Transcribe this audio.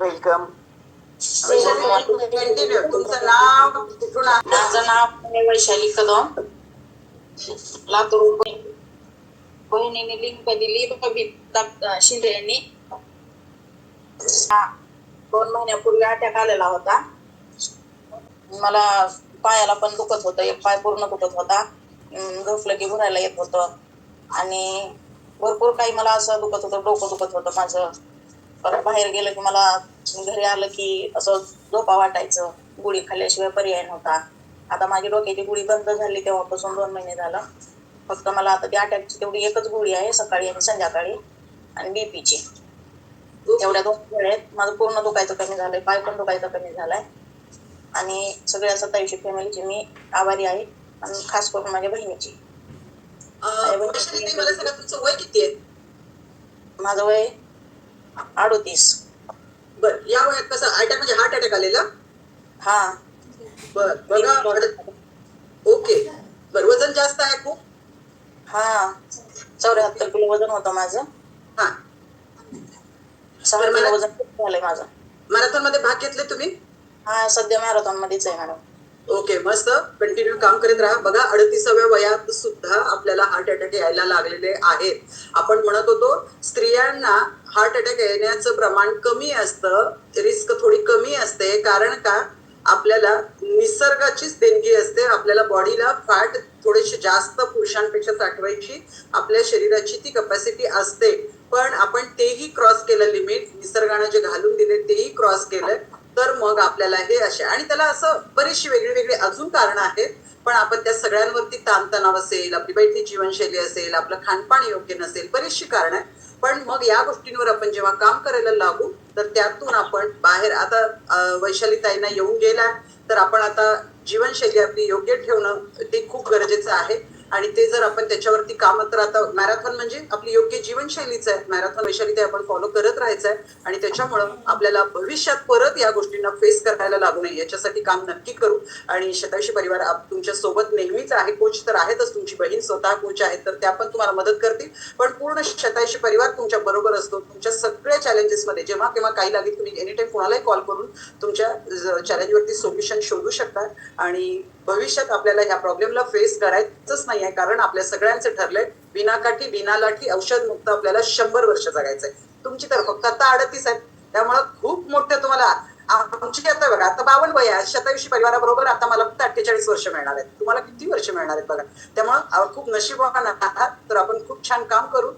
Welcome welcome continue तुमचं नाव कुठून माझं नाव वैशाली कदम लातूर बहिणीने लिंक दिली बबिता शिंदे यांनी हा, दोन महिन्यापूर्वी अटॅक आलेला होता मला पायाला पण दुखत होतं एक पाय पूर्ण दुखत होता. अं, झोपलं की भरायला येत होतं. आणि भरपूर काही मला असं दुखत होतं डोकं दुखत होतं माझं. परत बाहेर गेलं की मला घरी आलं की असं झोपा वाटायचं गुळी खाल्ल्याशिवाय पर्याय नव्हता. आता माझी डोक्याची गुळी बंद झाली तेव्हापासून दोन महिने झालं. फक्त मला आता ती अटॅकची तेवढी एकच गोळी आहे सकाळी आणि संध्याकाळी आणि बीपीची तेवढ्या दोन वेळेत आहेत माझं पूर्ण दुखायचं कमी झालंय पाय पण दुखायचं कमी झालाय. आणि सगळ्या सत्तावीसशे फॅमिलीची मी आभारी आहे. आणि खास करून माझ्या बहिणीची. मला सांगा तुमचं वय किती आहे? माझं वय अडोतीस. बर या वयात कसं अटॅक म्हणजे हार्ट अटॅक आलेला? हा. बर बघा ओके. बर वजन जास्त आहे खूप? हा. चौऱ्याहत्तर किलो वजन होतं माझं. हा. सहा मला- किलो वजन खूप झालंय माझं. मॅरेथॉनमध्ये भाग घेतले तुम्ही? हा सध्या मॅरेथॉन मध्येच आहे मॅडम. ओके मस्त. कंटिन्यू काम करत राहा. बघा अडतीसाव्या वयात सुद्धा आपल्याला हार्ट अटॅक यायला लागलेले आहेत. आपण म्हणत होतो स्त्रियांना हार्ट अटॅक येण्याचं प्रमाण कमी असतं रिस्क थोडी कमी असते. कारण का? आपल्याला निसर्गाचीच देणगी असते. आपल्याला बॉडीला फॅट थोडेसे जास्त पुरुषांपेक्षा साठवायची आपल्या शरीराची ती कपॅसिटी असते. पण आपण तेही क्रॉस केलं लिमिट निसर्गानं जे घालून दिले तेही क्रॉस केलं. तर मग आपल्याला हे असे. आणि त्याला असं बरीचशी वेगळी वेगळी अजून कारणं आहेत पण आपण त्या सगळ्यांवरती ताणतणाव असेल आपली बैठी जीवनशैली असेल आपलं खानपान योग्य नसेल बरीचशी कारणं आहेत. पण मग या गोष्टींवर आपण जेव्हा काम करायला लागू तर त्यातून आपण बाहेर आता वैशाली वैशालीताईंना येऊन गेला तर आपण आता जीवनशैली आपली योग्य ठेवणं ते खूप गरजेचं आहे. आणि ते जर आपण त्याच्यावरती काम तर आता मॅरेथॉन म्हणजे आपली योग्य जीवनशैलीच आहे. मॅरेथॉन वैशाली आपण फॉलो करत राहायचं आहे आणि त्याच्यामुळं आपल्याला भविष्यात परत या गोष्टींना फेस करायला लागू नये. याच्यासाठी काम नक्की करू. आणि शतायुषी परिवार आप- तुमच्यासोबत नेहमीच आहे. कोच तर आहेतच तुमची बहीण स्वतः कोच आहेत तर त्या पण तुम्हाला मदत करतील. पण पूर्ण शतायुषी परिवार तुमच्या बरोबर असतो. तुमच्या सगळ्या चॅलेंजेसमध्ये जेव्हा केव्हा काही लागेल तुम्ही एनी टाइम कोणालाही कॉल करून तुमच्या चॅलेंजवरती सोल्युशन शोधू शकता. आणि भविष्यात आपल्याला ह्या प्रॉब्लेमला फेस करायचंच नाही आहे कारण आपल्या सगळ्यांचे ठरले बिनाकाठी बिना लाठी औषध मुक्त आपल्याला शंभर वर्ष जगायचंय. तुमची तर फक्त आता अडतीस आहेत. त्यामुळं खूप मोठं तुम्हाला आमची आता बघा आता बावन्न वय आहे. शतायुषी परिवाराबरोबर आता मला फक्त अठ्ठेचाळीस वर्ष मिळणार आहेत. तुम्हाला किती वर्ष मिळणार आहेत बघा. त्यामुळं खूप नशीबवान आहात तर आपण खूप छान काम करू.